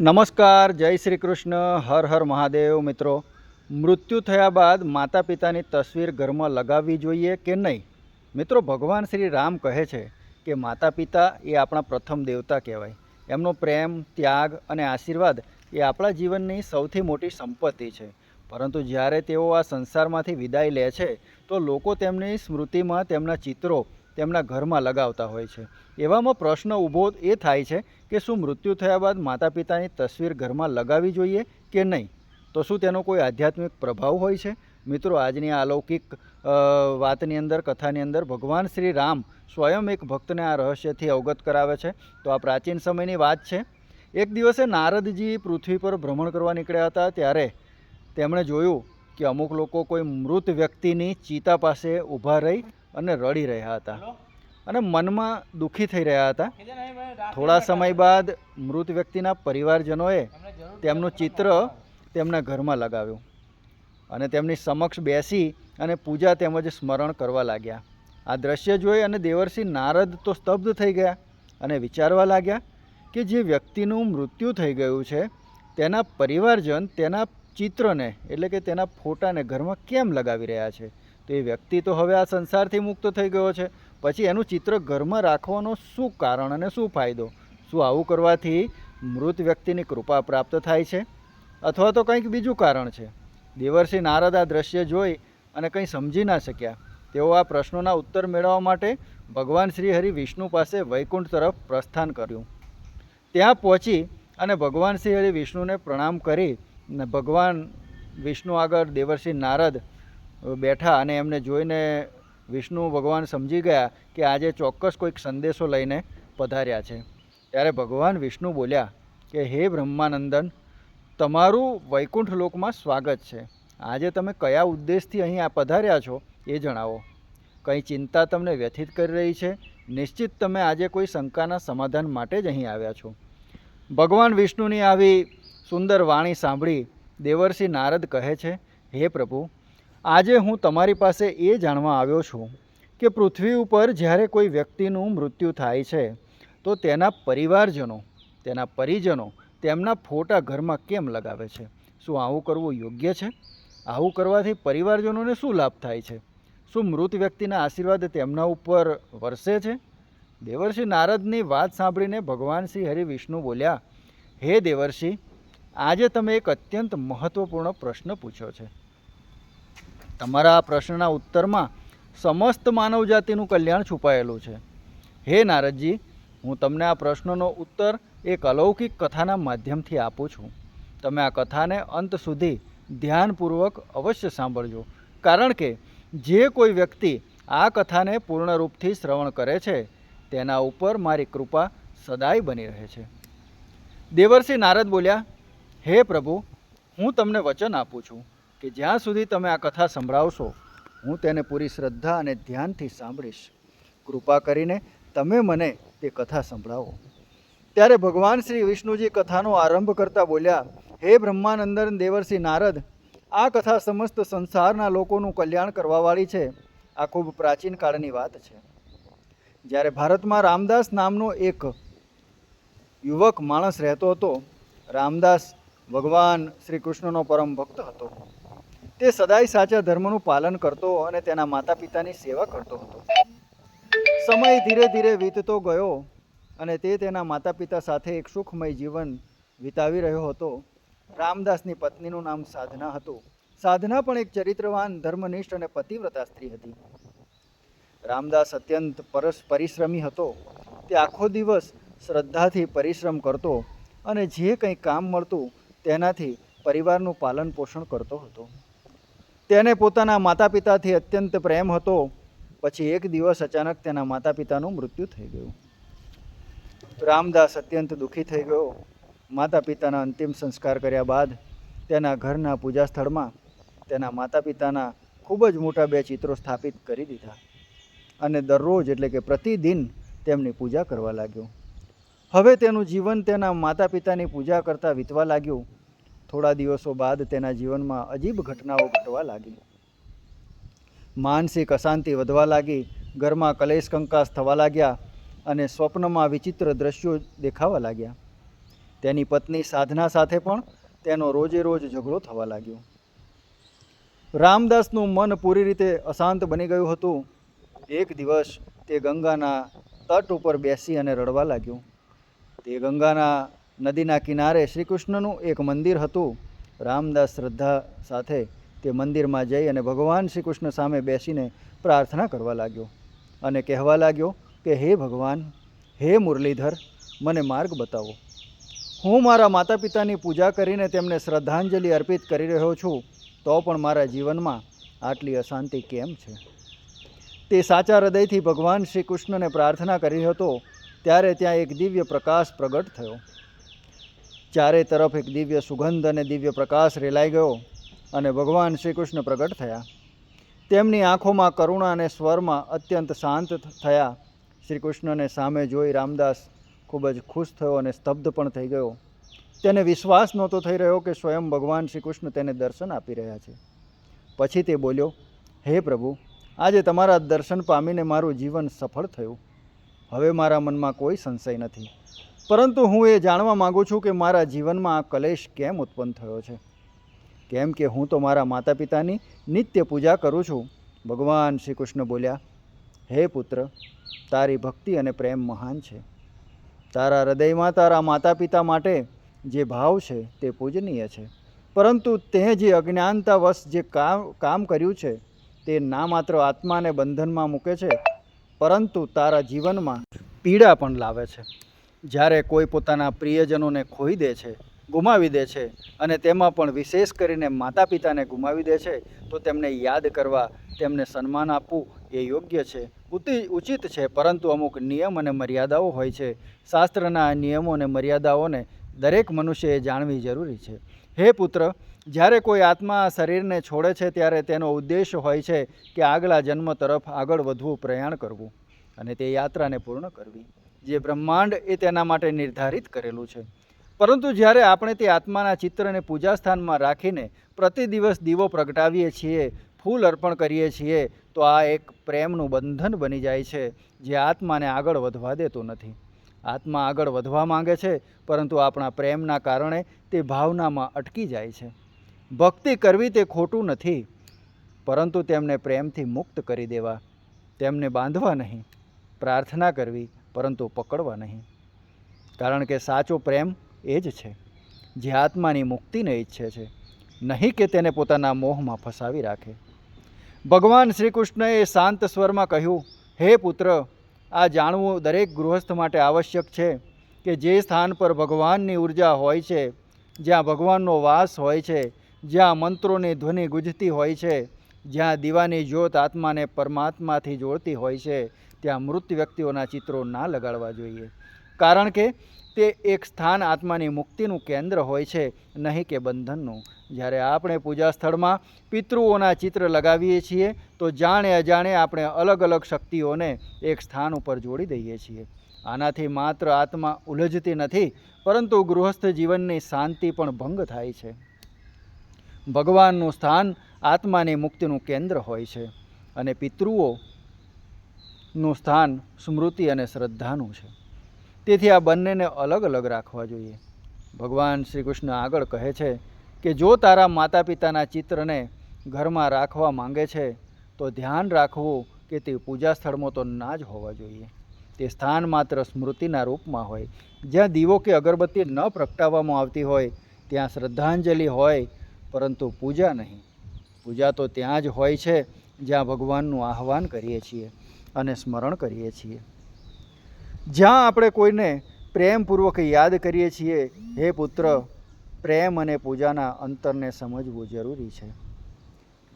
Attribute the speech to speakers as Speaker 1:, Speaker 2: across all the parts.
Speaker 1: નમસ્કાર, જય શ્રી કૃષ્ણ, હર હર મહાદેવ મિત્રો. મૃત્યુ થયા બાદ માતા પિતાની તસવીર ઘરમાં લગાવવી જોઈએ કે નહીં? મિત્રો, ભગવાન શ્રી રામ કહે છે કે માતા પિતા એ આપણા પ્રથમ દેવતા કહેવાય. એમનો પ્રેમ, ત્યાગ અને આશીર્વાદ એ આપણા જીવનની સૌથી મોટી સંપત્તિ છે. પરંતુ જ્યારે તેઓ આ સંસારમાંથી વિદાય લે છે, તો લોકો તેમની સ્મૃતિમાં તેમના ચિત્રો તેમના ઘરમાં લગાવતા હોય છે. એવામાં પ્રશ્ન ઊભો એ થાય છે કે શું મૃત્યુ થયા બાદ માતા પિતાની તસવીર ઘરમાં લગાવવી જોઈએ કે નહીં? તો શું તેનો કોઈ આધ્યાત્મિક પ્રભાવ હોય છે? મિત્રો, આજની આ અલૌકિક વાતની અંદર, કથાની અંદર ભગવાન શ્રી રામ સ્વયં એક ભક્તને આ રહસ્યથી અવગત કરાવે છે. તો આ પ્રાચીન સમયની વાત છે. એક દિવસે નારદજી પૃથ્વી પર ભ્રમણ કરવા નીકળ્યા હતા ત્યારે તેમણે જોયું કે અમુક લોકો કોઈ મૃત વ્યક્તિની ચિતા પાસે ઊભા રહી અને રડી રહ્યા હતા. અને મનમાં દુઃખી થઈ રહ્યા હતા. થોડા સમય બાદ મૃત વ્યક્તિના પરિવારજનોએ તેમનું ચિત્ર તેમના ઘરમાં લગાવ્યું. અને તેમની સમક્ષ બેસી અને પૂજા તેમજ સ્મરણ કરવા લાગ્યા. આ દ્રશ્ય જોઈ અને દેવરસિંહ નારદ તો સ્તબ્ધ થઈ ગયા અને વિચારવા લાગ્યા કે જે વ્યક્તિનું મૃત્યુ થઈ ગયું છે તેના પરિવારજન તેના ચિત્રને એટલે કે તેના ફોટાને ઘરમાં કેમ લગાવી રહ્યા છે? તો એ વ્યક્તિ તો હવે આ સંસારથી મુક્ત થઈ ગયો છે. પછી એનું ચિત્ર ઘરમાં રાખવાનો શું કારણ અને શું ફાયદો? શું આવું કરવાથી મૃત વ્યક્તિની કૃપા પ્રાપ્ત થાય છે? અથવા તો કંઈક બીજું કારણ છે? દેવર્ષિ નારદ આ દ્રશ્ય જોઈ અને કંઈ સમજી ના શક્યા. તેઓ આ પ્રશ્નોના ઉત્તર મેળવવા માટે ભગવાન શ્રી હરિ વિષ્ણુ પાસે વૈકુંઠ તરફ પ્રસ્થાન કર્યું. ત્યાં પહોંચી અને ભગવાન શ્રી હરિ વિષ્ણુને પ્રણામ કરી ભગવાન વિષ્ણુ આગળ દેવર્ષિ નારદ બેઠા અને એમને જોઈને વિષ્ણુ ભગવાન સમજી ગયા કે આજે ચોક્કસ કોઈક સંદેશો લઈને પધાર્યા છે. ત્યારે ભગવાન વિષ્ણુ બોલ્યા કે, હે બ્રહ્માનંદન, તમારું વૈકુંઠ લોકમાં સ્વાગત છે. આજે તમે કયા ઉદ્દેશથી અહીં આ પધાર્યા છો એ જણાવો. કંઈ ચિંતા તમને વ્યથિત કરી રહી છે? નિશ્ચિત તમે આજે કોઈ શંકાના સમાધાન માટે જ અહીં આવ્યા છો. ભગવાન વિષ્ણુની આવી સુંદર વાણી સાંભળી દેવર્ષિ નારદ કહે છે, હે પ્રભુ આજે હું તમારી પાસે એ જાણવા આવ્યો છું કે પૃથ્વી ઉપર જ્યારે કોઈ વ્યક્તિનું મૃત્યુ થાય છે, તો તેના પરિવારજનો, તેના પરિજનો તેમના ફોટા ઘરમાં કેમ લગાવે છે? શું આવું કરવું યોગ્ય છે? આવું કરવાથી પરિવારજનોને શું લાભ થાય છે? શું મૃત વ્યક્તિના આશીર્વાદ તેમના ઉપર વરસે છે? દેવર્ષિ નારદની વાત સાંભળીને ભગવાન શ્રી હરિ વિષ્ણુ બોલ્યા, હે દેવર્ષિ, આજે તમે એક અત્યંત મહત્ત્વપૂર્ણ પ્રશ્ન પૂછ્યો છે. તમારા પ્રશ્નના ઉત્તરમાં સમસ્ત માનવજાતિનું કલ્યાણ છુપાયેલું છે. હે નારદજી, હું તમને આ પ્રશ્નનો ઉત્તર એક અલૌકિક કથાના માધ્યમથી આપું છું. તમે આ કથાને અંત સુધી ધ્યાનપૂર્વક અવશ્ય સાંભળજો. કારણ કે જે કોઈ વ્યક્તિ આ કથાને પૂર્ણ રૂપથી શ્રવણ કરે છે, તેના ઉપર મારી કૃપા સદાય બની રહે છે. દેવર્ષિ નારદ બોલ્યા, હે પ્રભુ, હું તમને વચન આપું છું. કે જ્યાં સુધી તમે આ કથા સંભળાવશો, હું તેને પૂરી શ્રદ્ધા અને ધ્યાનથી સાંભળીશ. કૃપા કરીને તમે મને તે કથા સંભળાવો. ત્યારે ભગવાન શ્રી વિષ્ણુજી કથાનો આરંભ કરતા બોલ્યા, હે બ્રહ્માનંદન દેવર્ષિ નારદ, આ કથા સમસ્ત સંસારના લોકોનું કલ્યાણ કરવાવાળી છે. આ ખૂબ પ્રાચીન કાળની વાત છે. જ્યારે ભારતમાં રામદાસ નામનો એક યુવક માણસ રહેતો હતો, રામદાસ ભગવાન શ્રી કૃષ્ણનો પરમ ભક્ત હતો. તે સદાય સાચા ધર્મનું પાલન કરતો અને તેના માતા પિતાની સેવા કરતો હતો. સમય ધીરે ધીરે વીતતો ગયો અને તે તેના માતા પિતા સાથે એક સુખમય જીવન વિતાવી રહ્યો હતો. રામદાસની પત્નીનું નામ સાધના હતું. સાધના પણ એક ચરિત્રવાન, ધર્મનિષ્ઠ અને પતિવ્રતા સ્ત્રી હતી. રામદાસ અત્યંત પરસ, પરિશ્રમી હતો. તે આખો દિવસ શ્રદ્ધાથી પરિશ્રમ કરતો અને જે કંઈ કામ મળતું તેનાથી પરિવારનું પાલન પોષણ કરતો હતો. તેને પોતાના માતા પિતાથી અત્યંત પ્રેમ હતો. પછી એક દિવસ અચાનક તેના માતા પિતાનું મૃત્યુ થઈ ગયું. રામદાસ અત્યંત દુઃખી થઈ ગયો. માતા પિતાના અંતિમ સંસ્કાર કર્યા બાદ તેના ઘરના પૂજા સ્થળમાં તેના માતા પિતાના ખૂબ જ મોટા બે ચિત્રો સ્થાપિત કરી દીધા અને દરરોજ એટલે કે પ્રતિદિન તેમની પૂજા કરવા લાગ્યો. હવે તેનું જીવન તેના માતા પિતાની પૂજા કરતાં વીતવા લાગ્યું. થોડા દિવસો બાદ તેના જીવનમાં અજીબ ઘટનાઓ ઘટવા લાગી. માનસિક અશાંતિ વધવા લાગી, ઘરમાં કલેશ કંકાસ થવા લાગ્યા અને સ્વપ્નમાં વિચિત્ર દ્રશ્યો દેખાવા લાગ્યા. તેની પત્ની સાધના સાથે પણ તેનો રોજે રોજ ઝઘડો થવા લાગ્યો. રામદાસનું મન પૂરી રીતે અશાંત બની ગયું હતું. એક દિવસ તે ગંગાના તટ ઉપર બેસી અને રડવા લાગ્યો. તે ગંગાના નદીના કિનારે શ્રી કૃષ્ણનું એક મંદિર હતું. રામદાસ શ્રદ્ધા સાથે તે મંદિરમાં જઈ અને ભગવાન શ્રી કૃષ્ણ સામે બેસીને પ્રાર્થના કરવા લાગ્યો અને કહેવા લાગ્યો કે, હે ભગવાન, હે મુરલીધર, મને માર્ગ બતાવો. હું મારા માતા પિતાની પૂજા કરીને તેમને શ્રદ્ધાંજલિ અર્પિત કરી રહ્યો છું, તો પણ મારા જીવનમાં આટલી અશાંતિ કેમ છે? તે સાચા હૃદયથી ભગવાન શ્રી કૃષ્ણને પ્રાર્થના કરી હતો, ત્યારે ત્યાં એક દિવ્ય પ્રકાશ પ્રગટ થયો. ચારે તરફ એક દિવ્ય સુગંધ અને દિવ્ય પ્રકાશ રેલાઈ ગયો અને ભગવાન શ્રી કૃષ્ણ પ્રગટ થયા. તેમની આંખોમાં કરુણા અને સ્વરમાં અત્યંત શાંત થયા. શ્રી કૃષ્ણને સામે જોઈ રામદાસ ખૂબ જ ખુશ થયો અને સ્તબ્ધ પણ થઈ ગયો. તેને વિશ્વાસ નહોતો થઈ રહ્યો કે સ્વયં ભગવાન શ્રી કૃષ્ણ તેને દર્શન આપી રહ્યા છે. પછી તે બોલ્યો, હે પ્રભુ, આજે તમારા દર્શન પામીને મારું જીવન સફળ થયું. હવે મારા મનમાં કોઈ સંશય નથી. પરંતુ હું એ જાણવા માગું છું કે મારા જીવનમાં આ કલેશ કેમ ઉત્પન્ન થયો છે? કેમ કે હું તો મારા માતા પિતાની નિત્ય પૂજા કરું છું. ભગવાન શ્રી કૃષ્ણ બોલ્યા, હે પુત્ર, તારી ભક્તિ અને પ્રેમ મહાન છે. તારા હૃદયમાં તારા માતા પિતા માટે જે ભાવ છે તે પૂજનીય છે. પરંતુ તે જે અજ્ઞાનતાવશ જે કામ કામ કર્યું છે, તે ના માત્ર આત્માને બંધનમાં મૂકે છે, પરંતુ તારા જીવનમાં પીડા પણ લાવે છે. જ્યારે કોઈ પોતાના પ્રિયજનોને ખોઈ દે છે, ગુમાવી દે છે અને તેમાં પણ વિશેષ કરીને માતા પિતાને ગુમાવી દે છે, તો તેમને યાદ કરવા, તેમને સન્માન આપવું એ યોગ્ય છે. ઉચિત છે, પરંતુ અમુક નિયમ અને મર્યાદાઓ હોય છે. શાસ્ત્રના નિયમો અને મર્યાદાઓને દરેક મનુષ્યએ જાણવી જરૂરી છે. હે પુત્ર, જ્યારે કોઈ આત્મા શરીરને છોડે છે, ત્યારે તેનો ઉદ્દેશ હોય છે કે આગલા જન્મ તરફ આગળ વધવું, પ્રયાણ કરવું અને તે યાત્રાને પૂર્ણ કરવી. જે બ્રહ્માંડ એ તેના માટે નિર્ધારિત કરેલું છે. પરંતુ જ્યારે આપણે તે આત્માના ચિત્રને પૂજા સ્થાનમાં રાખીને પ્રતિ દિવસ દીવો પ્રગટાવીએ છીએ, ફૂલ અર્પણ કરીએ છીએ, તો આ એક પ્રેમનું બંધન બની જાય છે, જે આત્માને આગળ વધવા દેતું નથી. આત્મા આગળ વધવા માંગે છે, પરંતુ આપણા પ્રેમના કારણે તે ભાવનામાં અટકી જાય છે. ભક્તિ કરવી તે ખોટું નથી, પરંતુ તેમને પ્રેમથી મુક્ત કરી દેવા, તેમને બાંધવા નહીં. પ્રાર્થના કરવી પરંતુ પકડવા નહીં. કારણ કે સાચો પ્રેમ એ જ છે. જે આત્માની મુક્તિને ઈચ્છે છે, નહીં કે તેને પોતાના મોહમાં ફસાવી રાખે. ભગવાન શ્રી કૃષ્ણએ શાંત સ્વરમાં કહ્યું, હે પુત્ર, આ જાણવું દરેક ગૃહસ્થ માટે આવશ્યક છે કે જે સ્થાન પર ભગવાનની ઊર્જા હોય છે, જ્યાં ભગવાનનો વાસ હોય છે, જ્યાં મંત્રોની ધ્વનિ ગુંજતી હોય છે, જ્યાં દીવાની જ્યોત આત્માને પરમાત્માથી જોડતી હોય છે ત્યાં મૃત વ્યક્તિઓના ચિત્રો ના લગાડવા જોઈએ. કારણ કે તે એક સ્થાન આત્માની મુક્તિનું કેન્દ્ર હોય છે, નહીં કે બંધનનું. જ્યારે આપણે પૂજા સ્થળમાં પિતૃઓના ચિત્ર લગાવીએ છીએ, તો જાણે અજાણે આપણે અલગ અલગ શક્તિઓને એક સ્થાન ઉપર જોડી દઈએ છીએ. આનાથી માત્ર આત્મા ઉલજતી નથી, પરંતુ ગૃહસ્થ જીવનની શાંતિ પણ ભંગ થાય છે. ભગવાનનું સ્થાન આત્માની મુક્તિનું કેન્દ્ર હોય છે. અને પિતૃઓ નું સ્થાન, સ્મૃતિ અને શ્રદ્ધાનું છે. તેથી આ બંનેને અલગ અલગ રાખવા જોઈએ. ભગવાન શ્રી કૃષ્ણ આગળ કહે છે કે જો તારા માતા પિતાના ચિત્રને ઘરમાં રાખવા માંગે છે, તો ધ્યાન રાખવું કે તે પૂજા સ્થળમાં તો ના જ હોવા જોઈએ. તે સ્થાન માત્ર સ્મૃતિના રૂપમાં હોય. જ્યાં દીવો કે અગરબત્તી ન પ્રગટાવવામાં આવતી હોય, ત્યાં શ્રદ્ધાંજલિ હોય, પરંતુ પૂજા નહીં. પૂજા તો ત્યાં જ હોય છે જ્યાં ભગવાનનું આહ્વાન કરીએ છીએ. અને સ્મરણ કરીએ છીએ. જ્યાં આપણે કોઈને પ્રેમપૂર્વક યાદ કરીએ છીએ, હે પુત્ર, પ્રેમ અને પૂજાના અંતરને સમજવું જરૂરી છે.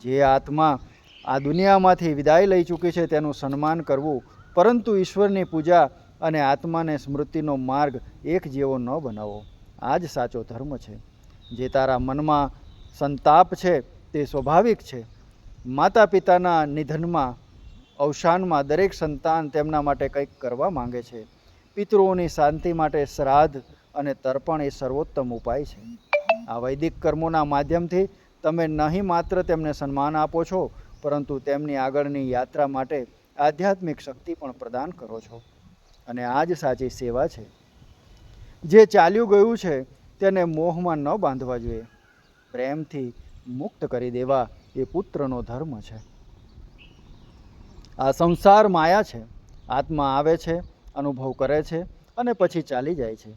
Speaker 1: જે આત્મા આ દુનિયામાંથી વિદાય લઈ ચૂકી છે, તેનું સન્માન કરવું, પરંતુ ઈશ્વરની પૂજા અને આત્માને સ્મૃતિનો માર્ગ એક જેવો ન બનાવો આ જ સાચો ધર્મ છે. જે તારા મનમાં સંતાપ છે, તે સ્વાભાવિક છે. માતા પિતાના નિધનમાં અવસાનમાં દરેક સંતાન તેમના માટે કંઈક કરવા માંગે છે. પિતૃઓની શાંતિ માટે શ્રાદ્ધ અને તર્પણ એ સર્વોત્તમ ઉપાય છે. આ વૈદિક કર્મોના માધ્યમથી તમે નહીં માત્ર તેમને સન્માન આપો છો, પરંતુ તેમની આગળની યાત્રા માટે આધ્યાત્મિક શક્તિ પણ પ્રદાન કરો છો. અને આ જ સાચી સેવા છે. જે ચાલ્યું ગયું છે, તેને મોહમાં ન બાંધવા જોઈએ. પ્રેમથી મુક્ત કરી દેવા એ પુત્રનો ધર્મ છે. આ સંસાર માયા છે, આત્મા આવે છે, અનુભવ કરે છે અને પછી ચાલી જાય છે.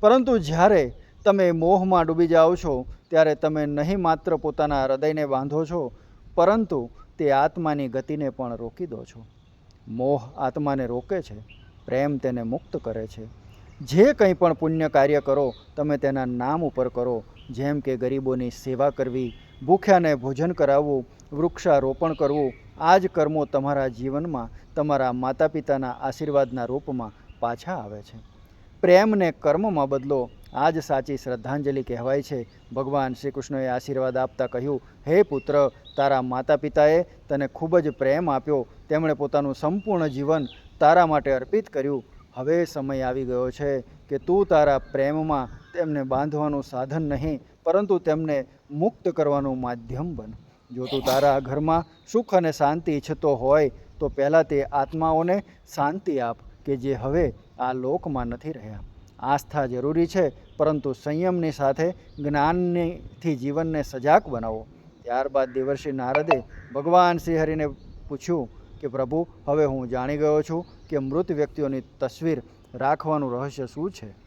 Speaker 1: પરંતુ જ્યારે તમે મોહમાં ડૂબી જાઓ છો, ત્યારે તમે નહીં માત્ર પોતાના હૃદયને બાંધો છો, પરંતુ તે આત્માની ગતિને પણ રોકી દો છો. મોહ આત્માને રોકે છે, પ્રેમ તેને મુક્ત કરે છે. જે કંઈ પણ પુણ્ય કાર્ય કરો, તમે તેના નામ ઉપર કરો. જેમ કે ગરીબોની સેવા કરવી, ભૂખ્યાને ભોજન કરાવવું, વૃક્ષારોપણ કરવું આ જ કર્મો તમારા જીવનમાં તમારા માતા પિતાના આશીર્વાદના રૂપમાં પાછા આવે છે. પ્રેમને કર્મમાં બદલો. આ જ સાચી શ્રદ્ધાંજલિ કહેવાય છે. ભગવાન શ્રી કૃષ્ણએ આશીર્વાદ આપતા કહ્યું, હે પુત્ર, તારા માતા પિતાએ તને ખૂબ જ પ્રેમ આપ્યો. તેમણે પોતાનું સંપૂર્ણ જીવન તારા માટે અર્પિત કર્યું. હવે સમય આવી ગયો છે કે તું તારા પ્રેમમાં તેમને બાંધવાનું સાધન નહીં, પરંતુ તેમને મુક્ત કરવાનું માધ્યમ બન. જો તું તારા ઘરમાં સુખ અને શાંતિ ઈચ્છતો હોય, તો પહેલાં તે આત્માઓને શાંતિ આપ કે જે હવે આ લોકમાં નથી રહ્યા. આસ્થા જરૂરી છે, પરંતુ સંયમની સાથે જ્ઞાનથી જીવનને સજાગ બનાવો. ત્યારબાદ દેવર્ષિ નારદે ભગવાન શ્રીહરિને પૂછ્યું કે, પ્રભુ, હવે હું જાણી ગયો છું કે મૃત વ્યક્તિઓની તસવીર રાખવાનું રહસ્ય શું છે?